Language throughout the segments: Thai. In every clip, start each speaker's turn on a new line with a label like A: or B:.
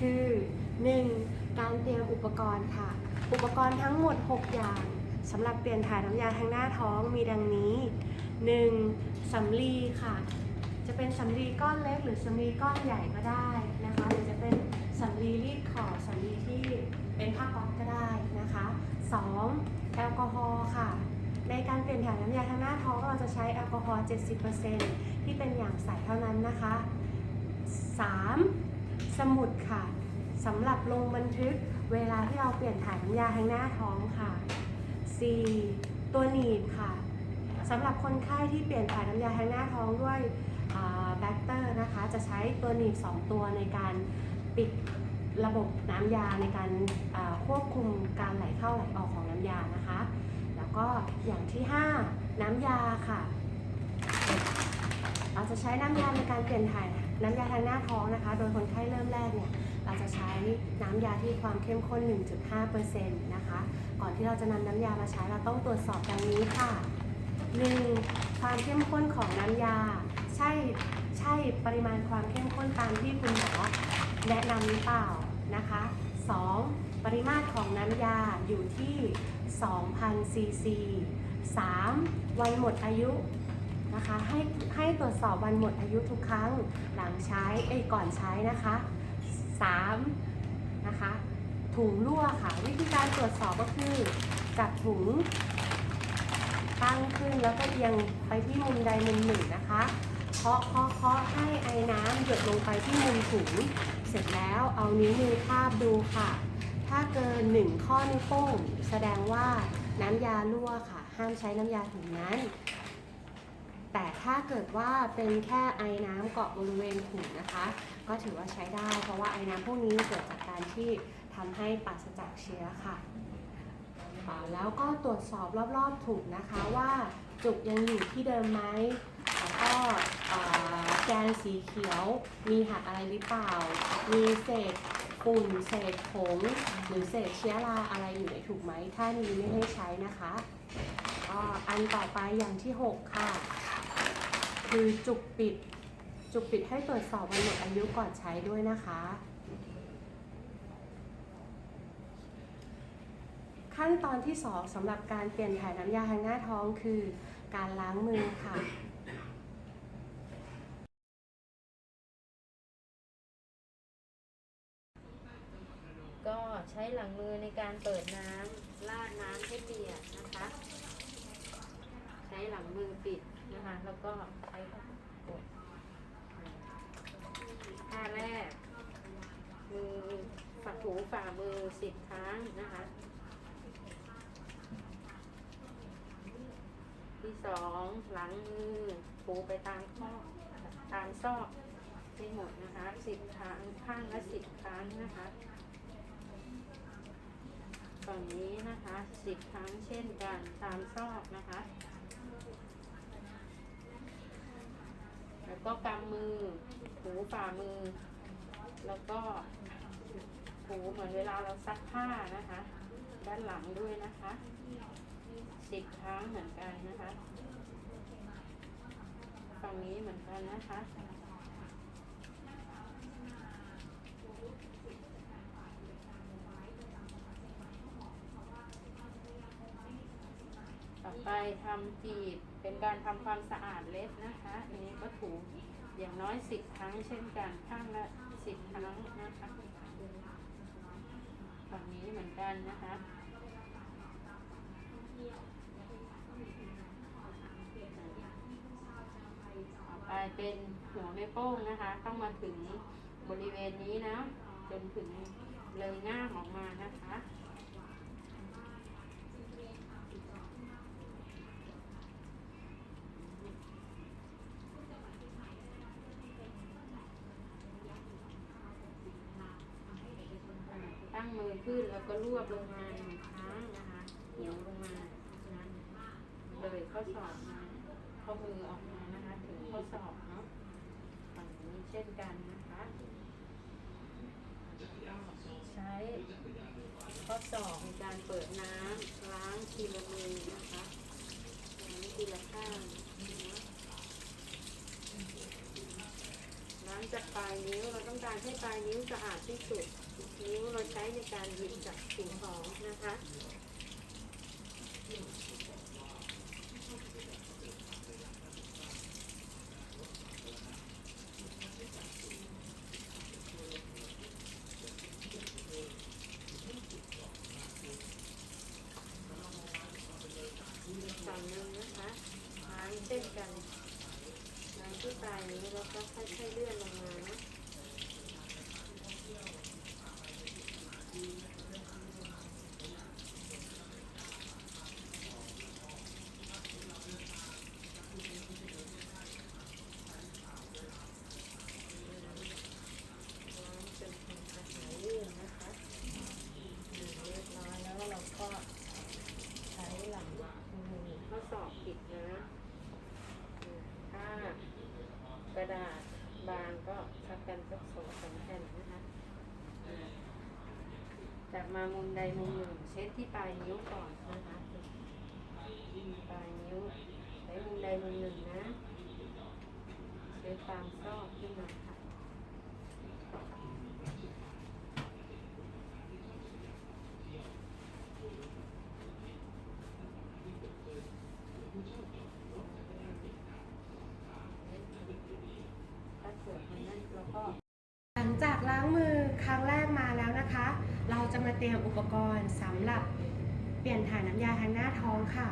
A: คือ 1. การเตรียมอุปกรณ์ค่ะ อุปกรณ์ทั้งหมด 6 อย่างสำหรับเปลี่ยนถ่ายน้ำยาทางหน้าท้องมีดังนี้ 1. สำลีค่ะ จะเป็นสำลีก้อนเล็กหรือสำลีก้อนใหญ่ก็ได้นะคะหรือจะเป็นสำลีรีดขอบสำลีที่เป็นผ้าก๊อซก็ได้นะคะ 2. แอลกอฮอล์ค่ะ ในการเปลี่ยนถ่ายน้ำยาทางหน้าท้องเราจะใช้แอลกอฮอล์ 70%ที่เป็นอย่างใสเท่านั้นนะคะ 3. สมุดค่ะสำหรับลงบันทึกเวลาที่เราเปลี่ยนถ่ายน้ำยาทางหน้าท้องค่ะ 4. ตัวหนีบค่ะสำหรับคนไข้ที่เปลี่ยนถ่ายน้ำยาทางหน้าท้องด้วยแบคเตอร์นะคะ จะใช้ตัวหนีบ 2 ตัวในการปิดระบบน้ำยาในการควบคุมการไหลเข้าไหลออกของน้ำยานะคะ แล้วก็อย่างที่ 5 น้ำยาค่ะ เราจะใช้น้ำยาในการเปลี่ยนถ่าย น้ำยาทางหน้าท้องนะคะ โดยคนไข้เริ่มแรกเนี่ยเราจะใช้น้ำยาที่ความเข้มข้น 1.5%นะคะ ก่อนที่เราจะนำน้ำยามาใช้เราต้องตรวจสอบดังนี้ค่ะ 1. ความเข้มข้นของน้ำยา ใช่ใช่ปริมาณความเข้มข้นตามที่คุณหมอแนะนำหรือเปล่านะคะ 2. ปริมาตรของน้ำยาอยู่ที่ 2,000ซีซี 3. วันหมดอายุ นะคะให้ให้ตรวจสอบวันหมดอายุทุกครั้งหลังใช้เอ้ก่อนใช้นะคะ 3. นะคะถุงรั่วค่ะวิธีการตรวจสอบก็คือจับถุงตั้งขึ้นแล้วก็เอียงไปที่มุมใดมุมหนึ่งนะคะเคาะเคาะเคาะให้ไอ้น้ำหยดลงไปที่มุมถุงเสร็จแล้วเอานิ้วมือทาบดูค่ะ ถ้าเกิน1ข้อนิ้วโป้งแสดงว่าน้ำยารั่วค่ะ ห้ามใช้น้ำยาถุงนั้น แต่ถ้าเกิดว่าเป็นแค่ไอ้น้ำเกาะบริเวณถุงนะคะ ก็ถือว่าใช้ได้ เพราะว่าไอ้น้ำพวกนี้เกิดจากการที่ทำให้ปราศจากเชื้อค่ะ แล้วก็ตรวจสอบรอบๆถุงนะคะว่าจุกยังอยู่ที่เดิมไหมแล้วก็แกนสีเขียวมีหักอะไรหรือเปล่า มีเศษฝุ่นเศษผงหรือเศษเชื้อราอะไรอยู่ในถุงไหม ถ้ามีไม่ให้ใช้นะคะก็อันต่อไปอย่างที่ 6 ค่ะ คือจุกปิด จุกปิดให้ตรวจสอบวันหมดอายุก่อนใช้ด้วยนะคะ ขั้นตอนที่ 2สำหรับการเปลี่ยนถ่ายน้ำยาทางหน้าท้องคือ การล้างมือค่ะ
B: ก็ใช้หลังมือในการเปิดน้ำราดน้ำให้เปีังมือปิดนะคะ แล้วก็ใช้กดท่าแรก มือฝักถูฝ่ามือสิบครั้งนะคะ ที่สองหลังมือถูไปตามข้อตามซอกให้หมดนะคะสิบครั้งข้างละสิบครั้งนะคะฝั่งนี้นะคะสิบครั้งเช่นกันตามซอกนะคะ แล้ว ก็กำมือถูฝ่ามือ แล้วก็ถูเหมือนเวลาเราซักผ้านะคะ ด้านหลังด้วยนะคะสิบครั้งเหมือนกันนะคะฝั่งนี้เหมือนกันนะคะ ต่อไปทำจีบเป็นการทำความสะอาดเล็บนะคะ ถูอย่างน้อยสิบครั้งเช่นกันข้างละสิบครั้งนะคะฝั่งนี้เหมือนกันนะคะต่อไปเป็นหัวแม่โป้งนะคะ ต้องมาถึงบริเวณนี้นะ จนถึงเลยง่ามออกมานะคะ ตั้ง มือขึ้นแล้วก็รวบลงมาหนึ่งครั้งนะคะเหนียวลงมานะเลยข้อศอกมาข้อมือออกมานะคะ ถึงข้อศอกเนาะฝั่งนี้เช่นกันนะคะก็ใช้ข้อศอกในการเปิดน้ำล้างทีละมือนะคะล้างทีละข้างนะล้างจากปลายนิ้วเราต้องการให้ปลายนิ้วสะอาดที่สุด นิ้วเราใช้ในการหยิบจับสิ่งของนะคะ ฝั่งหนึ่งนะคะล้างเช่นกันล้างที่ปลายนี้วแล้วก็ค่อยๆเลื่อนลงมานะล้างจนทำอาหารเลื่อนนะคะอืมเรียบร้อยแล้วเราก็ ใช้หลังข้อสอบผิดนะอืมถ้ากระดาษบางก็ชักกันสักสองสามแผ่นนะคะอ่า จากมามุมใดมุมหนึ่งเช็ดที่ปลายนิ้วก่อนนะคะปลายนิ้วใช้มุมใดมุมหนึ่งนะ เช็ดตามซอกขึ้นมาค่ะ ถ้าเกิดมันนั่นเราก็
A: หลังจากล้างมือครั้งแรกมาแล้วนะคะ เราจะมาเตรียมอุ ปกรณ์สำหรับเปลี่ยนถ่ายน้ำยาทางหน้าท้องค่ะ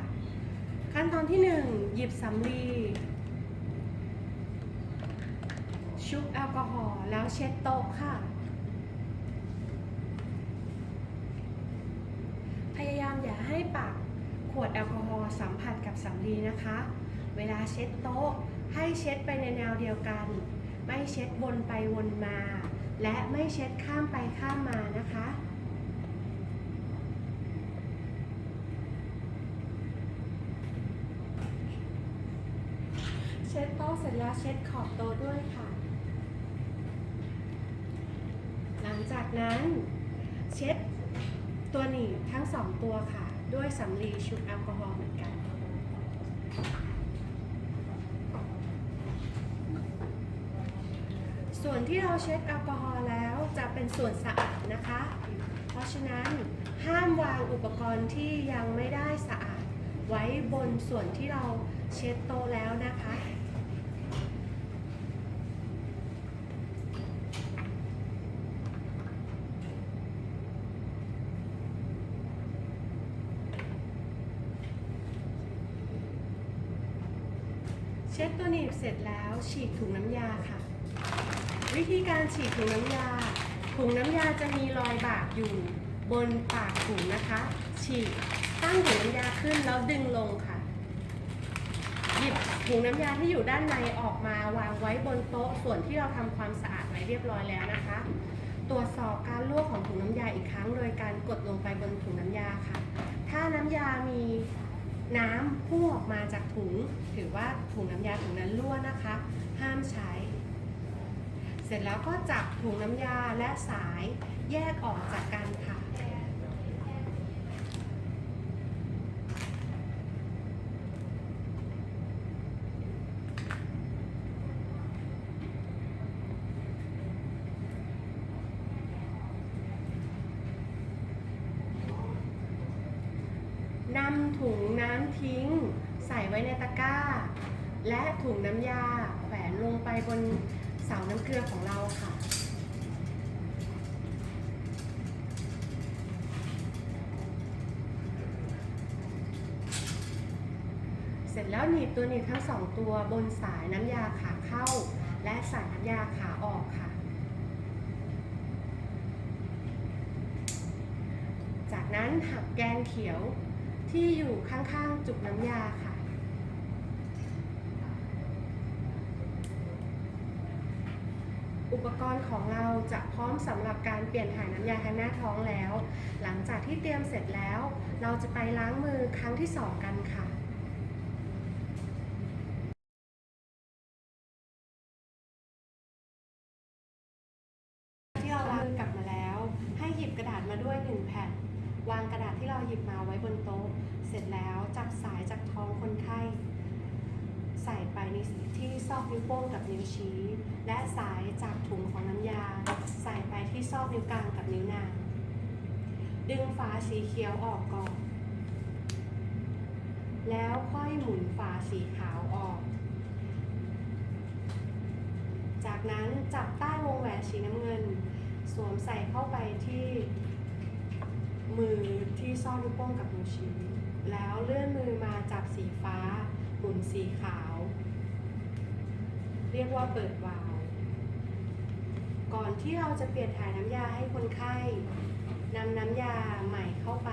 A: ขั้นตอนที่ 1 หยิบสำลีชุบแอลกอฮอล์แล้วเช็ดโต๊ะค่ะ พยายามอย่าให้ปากขวดแอลกอฮอล์สัมผัสกับสำลีนะคะ เวลาเช็ดโต๊ะให้เช็ดไปในแนวเดียวกัน ไม่เช็ดวนไปวนมา และไม่เช็ดข้ามไปข้ามมานะคะ เช็ดโต๊ะเสร็จแล้วเช็ดขอบโต๊ะด้วยค่ะ หลังจากนั้นเช็ดตัวหนีบทั้งสองตัวค่ะ ด้วยสำลีชุบแอลกอฮอล์เหมือนกัน ส่วนที่เราเช็ดแอลกอฮอล์แล้วจะเป็นส่วนสะอาดนะคะ เพราะฉะนั้นห้ามวางอุปกรณ์ที่ยังไม่ได้สะอาดไว้บนส่วนที่เราเช็ดโตแล้วนะคะ เช็ดตัวหนีบ เสร็จแล้วฉีกถุงน้ำยาค่ะ วิธีการฉีกถุงน้ำยา ถุงน้ำยาจะมีรอยบากอยู่บนปากถุงนะคะ ฉีกตั้งถุงน้ำยาขึ้นแล้วดึงลงค่ะ หยิบถุงน้ำยาที่อยู่ด้านในออกมาวางไว้บนโต๊ะส่วนที่เราทำความสะอาดไว้เรียบร้อยแล้วนะคะ ตรวจสอบการลวกของถุงน้ำยาอีกครั้ง โดยการกดลงไปบนถุงน้ำยาค่ะ ถ้าน้ำยามี น้ำพุ่งออกมาจากถุง ถือว่าถุงน้ำยาถุงนั้นรั่วนะคะ ห้ามใช้ เสร็จแล้วก็จับถุงน้ำยาและสายแยกออกจากกันค่ะ นำ ถุงน้ำทิ้ง ใส่ไว้ในตะกร้า และถุงน้ำยาแขวนลงไปบนเสาน้ำเกลือของเราค่ะ เสร็จแล้วหนีบตัวหนีบทั้งสองตัวบนสายน้ำยาขาเข้า และสายน้ำยาขาออกค่ะ จากนั้นหักแกนเขียว ที่อยู่ข้างๆจุกน้ำยาค่ะ อุปกรณ์ของเราจะพร้อมสำหรับการเปลี่ยนถ่ายน้ำยาทางหน้าท้องแล้ว หลังจากที่เตรียมเสร็จแล้ว เราจะไปล้างมือครั้งที่สองกันค่ะที่เราล้างมือกลับมาแล้ว ให้หยิบกระดาษมาด้วยหนึ่งแผ่น วางกระดาษที่เราหยิบมาไว้บนโต๊ะ เสร็จแล้วจับสายจากท้องคนไข้ ใส่ไปในที่ซอกนิ้วโป้งกับนิ้วชี้ และสายจากถุงของน้ำยา ใส่ไปที่ซอกนิ้วกลางกับนิ้วนาง ดึงฝาสีเขียวออกก่อน แล้วค่อยหมุนฝาสีขาวออก จากนั้นจับใต้วงแหวนสีน้ำเงิน สวมใส่เข้าไปที่ มือที่ซ่อนนิ้วโป้งกับนิ้วชี้แล้วเลื่อนมือมาจับสีฟ้าหมุนสีขาว เรียกว่าเปิดวาล์วก่อนที่เราจะเปลี่ยนถ่ายน้ำยาให้คนไข้นำน้ำยาใหม่เข้าไป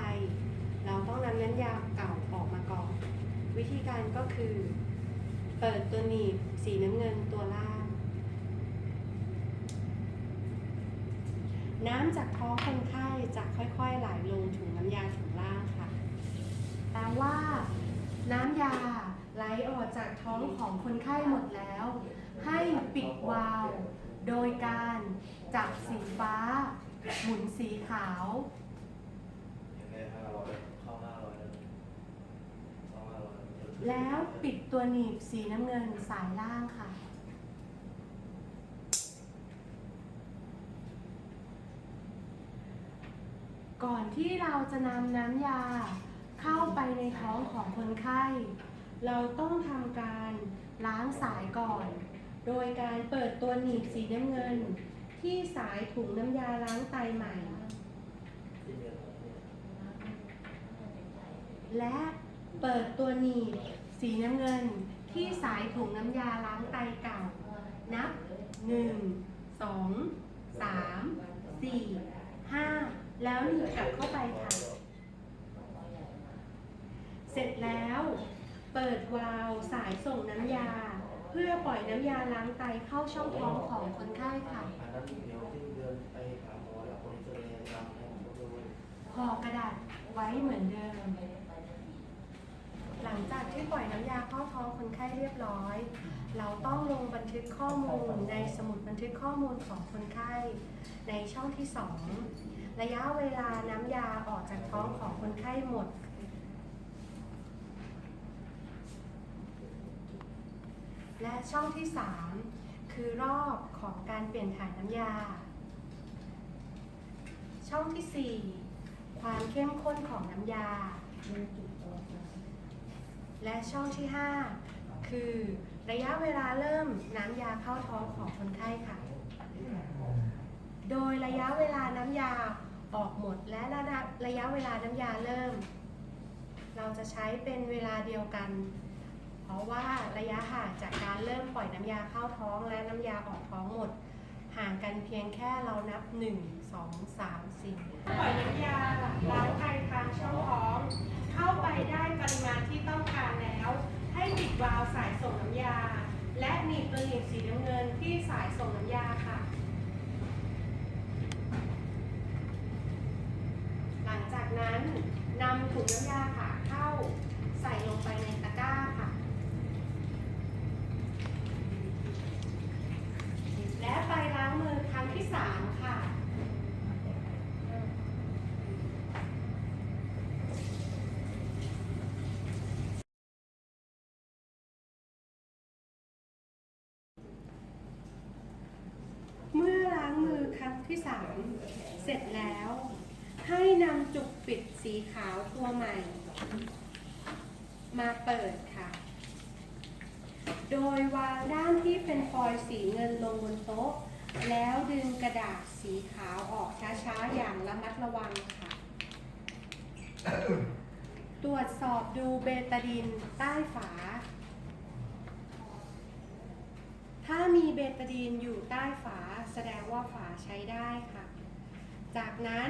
A: เราต้องนำน้ำยาเก่าออกมาก่อน วิธีการก็คือ เปิดตัวหนีบสีน้ำเงินตัวล่าง น้ำจากท้องคนไข้จะค่อยๆไหลลงถุงน้ำยาถุงล่างค่ะแปลว่าน้ำยาไหลออกจากท้องของคนไข้หมดแล้ว ให้ปิดวาล์วโดยการจับสีฟ้า หมุนสีขาว
C: ยังไงห้าร้อยเข้าห้าร้อยแล้วเข้าห้าร้อย
A: แล้วปิดตัวหนีบสีน้ำเงินสายล่างค่ะ ก่อนที่เราจะนำน้ำยาเข้าไปในท้องของคนไข้ เราต้องทำการล้างสายก่อน โดยการเปิดตัวหนีบสีน้ำเงิน ที่สายถุงน้ำยาล้างไตใหม่ และเปิดตัวหนีบสีน้ำเงินที่สายถุงน้ำยาล้างไตเก่า นับ 1 2 3 4 5 แล้วหนีบกลับเข้าไปค่ะ เสร็จแล้ว เปิดวาล์วสายส่งน้ำยา เพื่อปล่อยน้ำยาล้างไตเข้าช่องท้องของคนไข้ค่ะ
C: อันนั้นเดี๋ยวที่เดือนไปหาหมอแล้วคนเจอเลยทำให้ผมดู
A: ห่อกระดาษไว้เหมือนเดิม หลังจากที่ปล่อยน้ำยาเข้าท้องคนไข้เรียบร้อย เราต้องลงบันทึกข้อมูลในสมุดบันทึกข้อมูลของคนไข้ ในช่องที่2 ระยะเวลาน้ำยาออกจากท้องของคนไข้หมด และช่องที่ 3 คือรอบของการเปลี่ยนถ่ายน้ำยา ช่องที่ 4 ความเข้มข้นของน้ำยา และช่องที่ 5 คือระยะเวลาเริ่มน้ำยาเข้าท้องของคนไข้ค่ะ โดยระยะเวลาน้ำยา ออกหมดและระยะระยะเวลาน้ำยาเริ่ม เราจะใช้เป็นเวลาเดียวกัน เพราะว่าระยะห่างจากการเริ่มปล่อยน้ำยาเข้าท้องและน้ำยาออกท้องหมด ห่างกันเพียงแค่เรานับ 1 2 3 4 ปล่อยน้ำยาล้างไตทางช่องท้อง เข้าไปได้ปริมาณที่ต้องการแล้ว ให้ปิดวาล์วสายส่งน้ำยา และหนีบตัวหนีบสีน้ำเงินที่สายส่งน้ำยาค่ะ ลังจากนั้นนำถุงน้ำยาขาเข้าใส่ลงไปในตะกร้าค่ะ และไปล้างมือครั้งที่3ค่ะ เมื่อล้างมือครั้งที่3เสร็จแล้ว ให้นำจุกปิดสีขาวตัวใหม่ มาเปิดค่ะ โดยวางด้านที่เป็นฟอยล์สีเงินลงบนโต๊ะ แล้วดึงกระดาษสีขาวออกช้าๆ อย่างระมัดระวังค่ะ ตรวจสอบดูเบตาดินใต้ฝา ถ้ามีเบตาดีนอยู่ใต้ฝาแสดงว่าฝาใช้ได้ค่ะ จากนั้น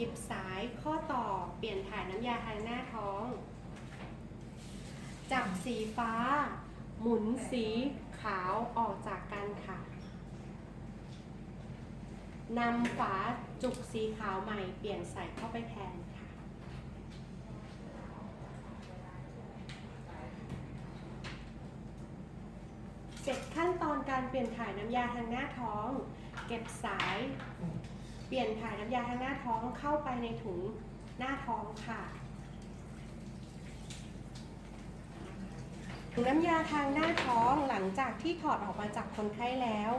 A: หยิบสายข้อต่อเปลี่ยนถ่ายน้ำยาทางหน้าท้อง จับสีฟ้า หมุนสีขาวออกจากกันค่ะนำฝาจุกสีขาวใหม่เปลี่ยนใส่เข้าไปแทนค่ะ เสร็จขั้นตอนการเปลี่ยนถ่ายน้ำยาทางหน้าท้อง เก็บสาย เปลี่ยนถ่ายน้ำยาทางหน้าท้องเข้าไปในถุงหน้าท้องค่ะถุงน้ำยาทางหน้าท้องหลังจากที่ถอดออกมาจากคนไข้แล้ว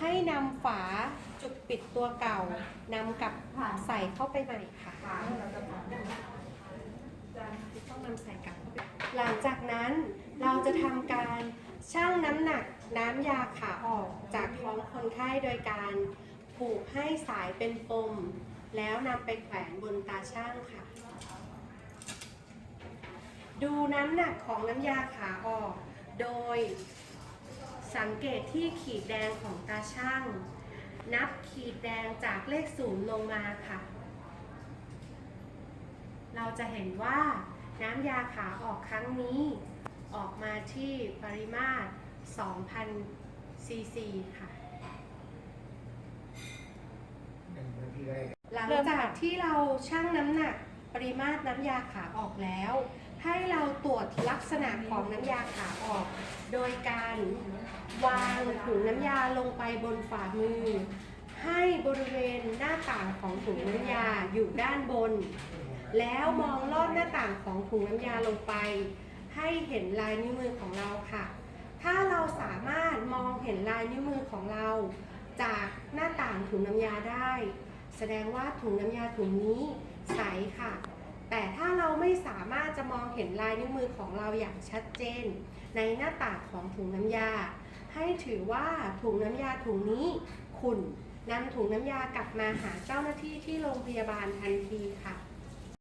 A: ให้นำฝาจุดปิดตัวเก่านำกลับใส่เข้าไปใหม่ค่ะต้องนำใส่กลับหลังจากนั้นเราจะทำการชั่งน้ำหนักน้ำยาขาออกจากท้องคนไข้โดยการ ผูกให้สายเป็นปม แล้วนำไปแขวนบนตาช่างค่ะ ดูน้ำหนักของน้ำยาขาออก โดยสังเกตที่ขีดแดงของตาช่าง นับขีดแดงจากเลขศูนย์ลงมาค่ะ เราจะเห็นว่าน้ำยาขาออกครั้งนี้ ออกมาที่ปริมาตร 2,000ซีซีค่ะ หลังจากที่เราชั่งน้ำหนักปริมาตรน้ำยาขาออกแล้ว ให้เราตรวจลักษณะของน้ำยาขาออก โดยการวางถุงน้ำยาลงไปบนฝ่ามือ ให้บริเวณหน้าต่างของถุงน้ำยาอยู่ด้านบน แล้วมองลอดหน้าต่างของถุงน้ำยาลงไป ให้เห็นลายนิ้วมือของเราค่ะ ถ้าเราสามารถมองเห็นลายนิ้วมือของเรา จากหน้าต่างถุงน้ำยาได้ แสดงว่าถุงน้ำยาถุงนี้ใสค่ะ แต่ถ้าเราไม่สามารถจะมองเห็นลายนิ้วมือของเราอย่างชัดเจน ในหน้าต่างของถุงน้ำยา ให้ถือว่าถุงน้ำยาถุงนี้ขุ่นนำถุงน้ำยากลับมาหาเจ้าหน้าที่ที่โรงพยาบาลทันทีค่ะ